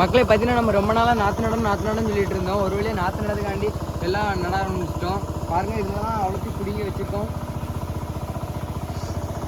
மக்களை பார்த்தீங்கன்னா நம்ம ரொம்ப நாளாக நாற்று நடம் நாற்று நடணும் சொல்லிட்டு இருந்தோம். ஒரு வழியாக நாற்று நடதுக்காண்டி எல்லாம் நட ஆரம்பிச்சிட்டோம். பாருங்கள் இதெல்லாம் அவ்வளோத்தையும் பிடிங்கி வச்சுருக்கோம்.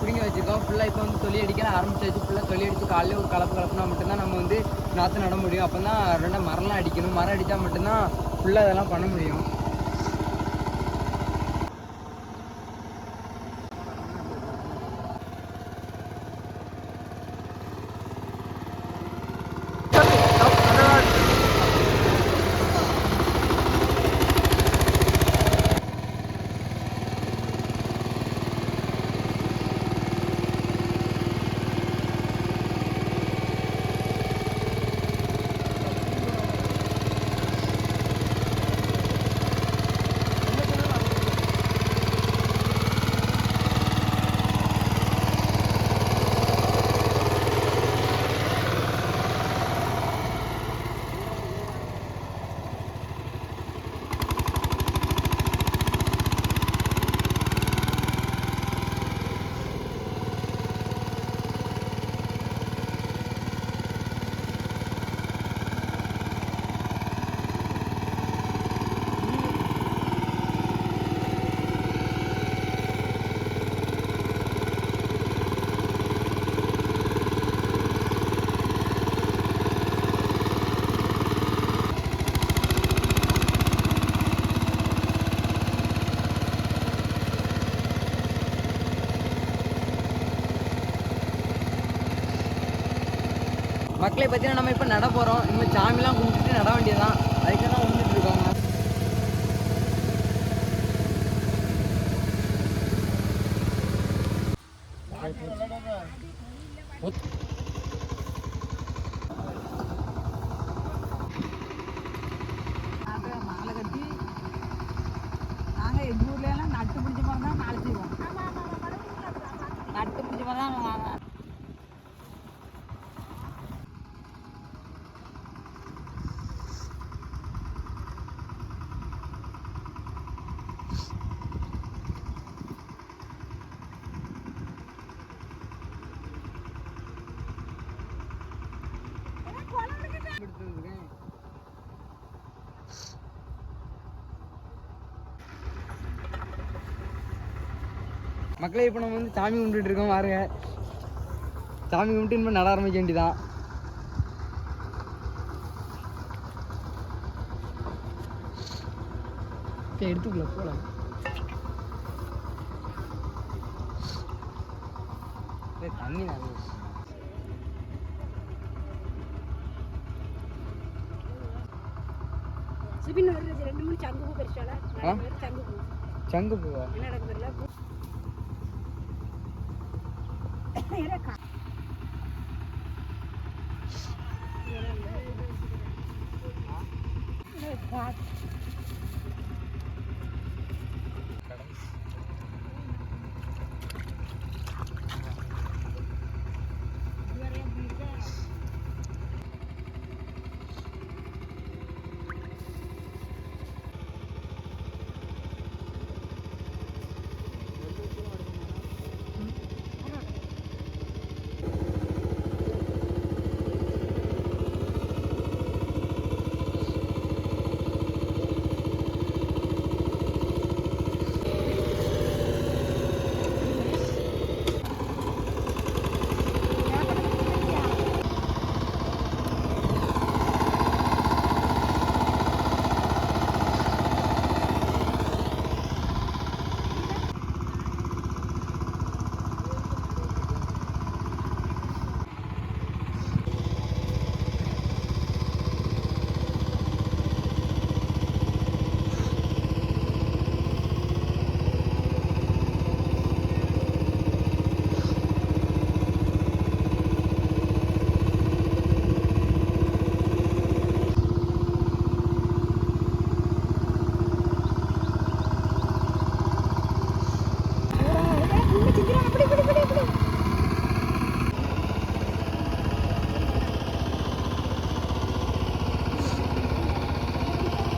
பிடிங்கி வச்சுருக்கோம். ஃபுல்லாக இப்போ வந்து தொழில் அடிக்க ஆரம்பிச்சாச்சு. ஃபுல்லாக தொழில் அடித்து காலையில் ஒரு கலப்பு கலப்புனா மட்டும்தான் நம்ம வந்து நாற்று நட முடியும். அப்போ தான் ரெண்டா மரம்லாம் அடிக்கணும். மரம் அடித்தா மட்டும்தான் ஃபுல்லாக அதெல்லாம் பண்ண முடியும். மக்களை பார்த்தீங்கன்னா நம்ம இப்போ நட போகிறோம் இனிமேல் சாமிலாம் கும்பிட்டுட்டு நட வேண்டியதுதான். அதுக்காக தான் வந்துட்டு இருக்காங்க What கட்டி நாங்கள் எங்கள் ஊர்ல எல்லாம் நட்டு பிடிச்ச மாதிரி தான் நாளை செய்வோம் நட்டு பிடிச்ச மாதிரி தான் நாங்க- மக்களே இப்போ நம்ம வந்து சாமி கும்பிட்டுட்டு இருக்கோம் பாருங்க சாமி கும்பிட்டு இனிமேல் நட ஆரம்பிக்க வேண்டியதான் சரி, எடுத்துக்கல போலாம். ஏய், தண்ணி நிறைய சிபின் ஒரு ரெண்டு மூணு சங்கு பூ பறிச்சால? சங்கு பூ. சங்கு பூவா? என்ன நடக்குதுல்ல பூ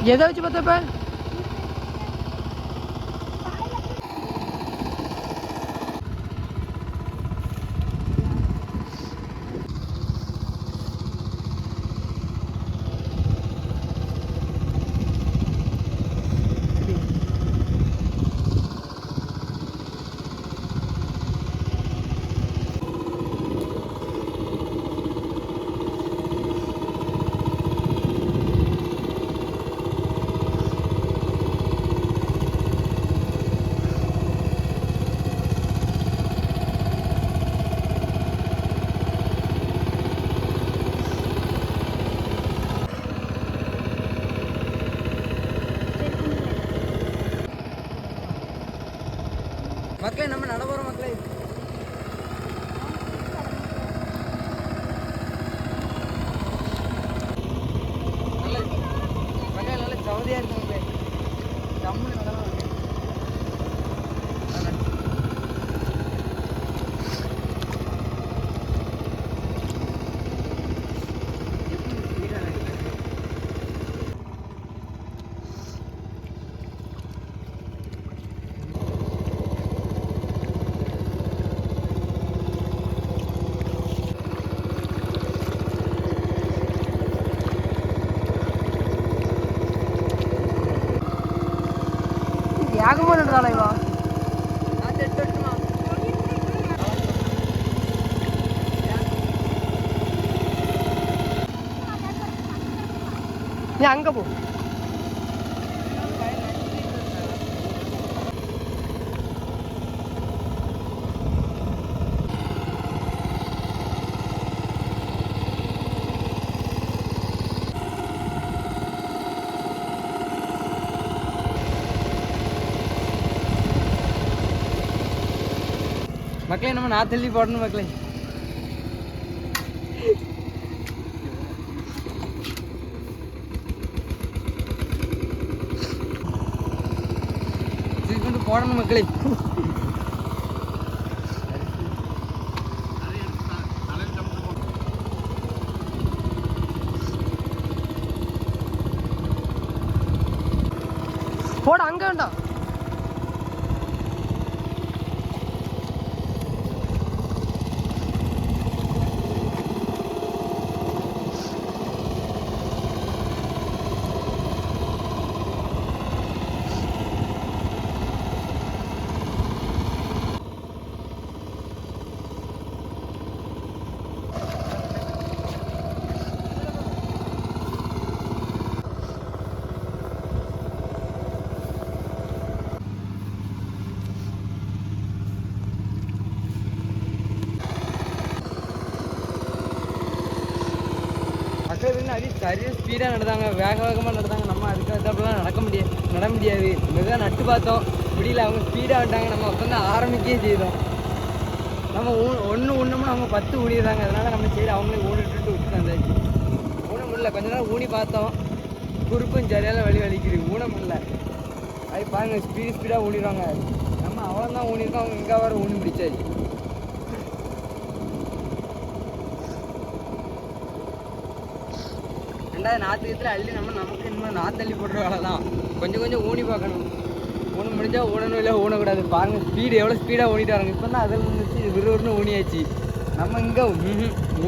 எதை வச்சு பார்த்தப்ப மக்களே நம்ம நடைபெற மக்களே. வேகமாக நடந்தாளா இவா நான் எடுத்து வரட்டுமா? நீ அங்கே போ மக்களே நம்ம நான் தள்ளி போடணும் மக்களே. தூக்கி கொண்டு போடணும் மக்களே. போட அங்கே வேண்டாம் மக்கள் வந்து அடி சரியாக ஸ்பீடாக நடந்தாங்க வேக வேகமாக நடந்தாங்க. நம்ம அதுக்கு அதுக்கப்புறம் நடக்க முடியாது நட முடியாது. மெதுவாக நட்டு பார்த்தோம். முடியல அவங்க ஸ்பீடாக வந்துட்டாங்க. நம்ம உட்காந்து ஆரம்பிக்கவே செய்தோம். நம்ம ஊ ஒன்று ஒன்றுமா அவங்க பத்து ஊடிடுறாங்க அதனால் நம்ம சரி அவங்களே ஊடிட்டு விட்டு வந்தாச்சு. ஊன முடியல. கொஞ்ச நேரம் ஊனி பார்த்தோம். குறுப்பும் சரியான வழி வலிக்குது. ஊன முடியல. அது பாருங்கள் ஸ்பீடு ஸ்பீடாக ஊடிடுவாங்க நம்ம அவ்வளோதான் ஊனிருக்கோம் அவங்க இங்கே வர ஊனி பிடிச்சாச்சு ரெண்டாவது நாற்று நாற்றுக்கத்தில் அள்ளி நம்ம நமக்கு இன்னும் நாற்று அள்ளி போடுற வேலை தான். கொஞ்சம் கொஞ்சம் ஊனி பார்க்கணும். ஊன முடிஞ்சால் ஊனணும் இல்லை ஊனக்கூடாது. பாருங்கள் ஸ்பீடு எவ்வளோ ஸ்பீடாக ஓடிட்டு வராங்க. இப்போ தான் அதில் இருந்துச்சு விறுவிறுன்னு ஊனியாச்சு. நம்ம இங்கே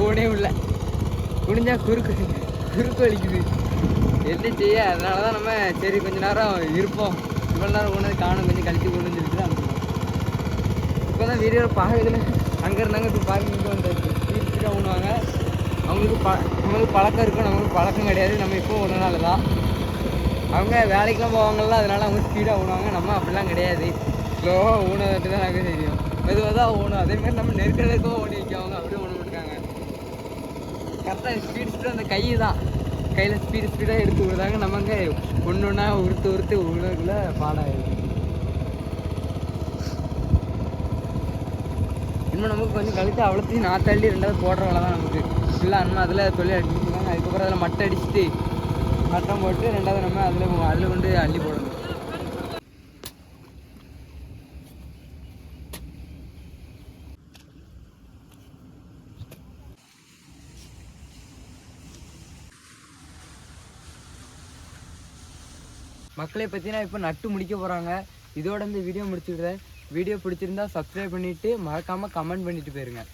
ஊனே இல்லை குனிஞ்சா குறுக்கு குறுக்கு வலிக்குது. என்ன செய்ய அதனால தான் நம்ம சரி கொஞ்ச நேரம் இருப்போம். இவ்வளோ நேரம் ஊனது காணும் கொஞ்சம் கழிச்சு ஊனு சொல்லிட்டு தான் இப்போ தான் வீடியோ பார்க்கல அங்கே இருந்தாங்க இப்போ பார்க்க இங்கே வந்தாச்சு ஸ்பீட் ஸ்பீடாக ஊனுவாங்க. அவங்களுக்கு ப நம்மளுக்கு பழக்கம் இருக்கும் நம்மளுக்கு பழக்கம் கிடையாது. நம்ம இப்போ ஒன்றுனால தான் அவங்க வேலைக்கெலாம் போவாங்கல்ல அதனால அவங்க ஸ்பீடாக ஊனுவாங்க நம்ம அப்படிலாம் கிடையாது. ஸ்லோவாக ஊனதுட்டு தான் எனக்கு தெரியும். மெதுவாக தான் ஊணும் அதேமாதிரி நம்ம நெருக்க நெருக்கமாக ஓடி வைக்கவங்க அப்படியே ஊன மாட்டாங்க. கரெக்டாக ஸ்பீட் ஸ்பீடாக அந்த கை தான் கையில் ஸ்பீடு ஸ்பீடாக எடுத்து விடுறாங்க. நமக்கு ஒன்று ஒன்றா உறுத்து உறுத்து விடுறதுக்குள்ள பாடாயிடும் இன்னும் நமக்கு கொஞ்சம் கழித்து அவ்வளோத்தையும் நாத்தள்ளி ரெண்டாவது போடுற வேலை தான் நமக்கு. ஃபுல்லாக அண்ணா அதில் தொழில் அடிச்சுருக்காங்க அதுக்கப்புறம் அதில் மட்டை அடிச்சுட்டு மட்டம் போட்டு ரெண்டாவது நம்ம அதில் அதில் கொண்டு அள்ளி போடணும். மக்களை பற்றினா இப்போ நட்டு முடிக்க போகிறாங்க இதோட இந்த வீடியோ முடிச்சுக்கிறேன். வீடியோ பிடிச்சிருந்தா சப்ஸ்கிரைப் பண்ணிவிட்டு மறக்காமல் கமெண்ட் பண்ணிட்டு போயிருங்க.